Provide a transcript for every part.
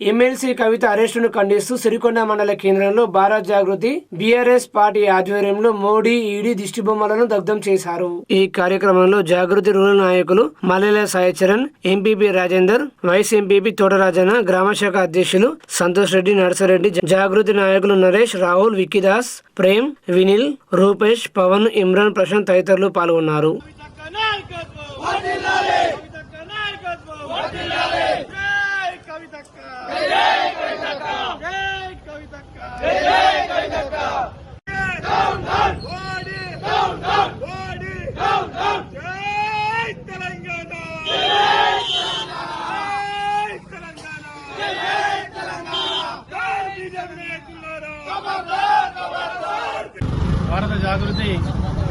MLC కవిత అరెస్టును ఖండిస్తూ సిరికొండ మండల కేంద్రంలో భారత్ జాగృతి బీఆర్ఎస్ పార్టీ ఆధ్వర్యంలో మోడీ ఈడీ దిష్టిబొమ్మలను దగ్ధం చేశారు. ఈ కార్యక్రమంలో జాగృతి రూరల్ నాయకులు Mallela Saicharan MPP Rajender vice MPP Thotarajana గ్రామశాఖ అధ్యక్షులు సంతోష్ రెడ్డి నర్సరెడ్డి జాగృతి నాయకులు నరేష్ రాహుల్ విక్కిదాస్ ప్రేమ్ వినిల్ రూపేష్ పవన్ ఇమ్రాన్ ప్రశాంత్ తదితరులు పాల్గొన్నారు. భారత జాగృతి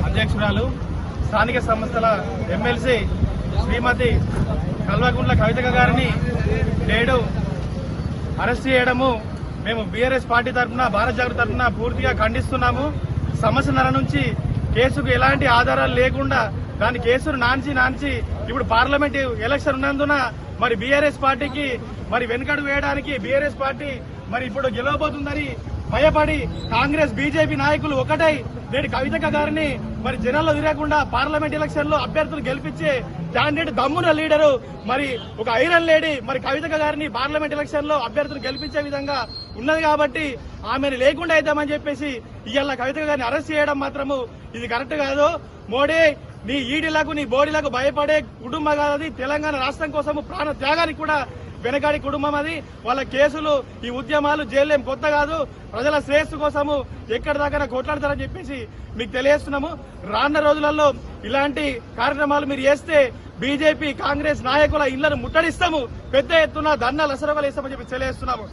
అధ్యక్షురాలు స్థానిక సంస్థల ఎమ్మెల్సీ శ్రీమతి కల్వకుంట్ల కవిత గారిని నేడు అరెస్ట్ చేయడము మేము బీఆర్ఎస్ పార్టీ తరఫున భారత జాగృతి తరఫున పూర్తిగా ఖండిస్తున్నాము. సంవత్సరాల నుంచి కేసుకు ఎలాంటి ఆధారాలు లేకుండా దాని కేసును నాంచి నాంచి ఇప్పుడు పార్లమెంట్ ఎలక్షన్ ఉన్నందున మరి బీఆర్ఎస్ పార్టీకి మరి వెనుకడు వేయడానికి బీఆర్ఎస్ పార్టీ మరి ఇప్పుడు గెలవబోతుందని భయపడి కాంగ్రెస్ బీజేపీ నాయకులు ఒకటై నేడు కవితక గారిని మరి జనాల్లో తిరగకుండా పార్లమెంట్ ఎలక్షన్లో అభ్యర్థులు గెలిపించే క్యాండిడేట్ దమ్మున లీడరు మరి ఒక ఐరన్ లేడీ మరి కవితక గారిని పార్లమెంట్ ఎలక్షన్లో అభ్యర్థులు గెలిపించే విధంగా ఉన్నది కాబట్టి ఆమెను లేకుండా అయిద్దామని చెప్పేసి ఇవాళ కవితక గారిని అరెస్ట్ చేయడం మాత్రము ఇది కరెక్ట్ కాదు. మోడీ నీ ఈడీలకు నీ బోడీలకు భయపడే కుటుంబం కాదు తెలంగాణ రాష్ట్రం కోసం ప్రాణ త్యాగానికి కూడా వెనకాడి కుటుంబం అది. వాళ్ళ కేసులు ఈ ఉద్యమాలు జైలేం కొత్త కాదు. ప్రజల శ్రేయస్సు కోసము ఎక్కడి దాకా కొట్లాడతారని చెప్పేసి మీకు తెలియజేస్తున్నాము. రాన్న రోజులలో ఇలాంటి కార్యక్రమాలు మీరు చేస్తే బీజేపీ కాంగ్రెస్ నాయకుల ఇళ్ళను ముట్టడిస్తాము. పెద్ద ఎత్తున ధర్నాలు అసరవలు ఇస్తామని చెప్పి తెలియజేస్తున్నాము.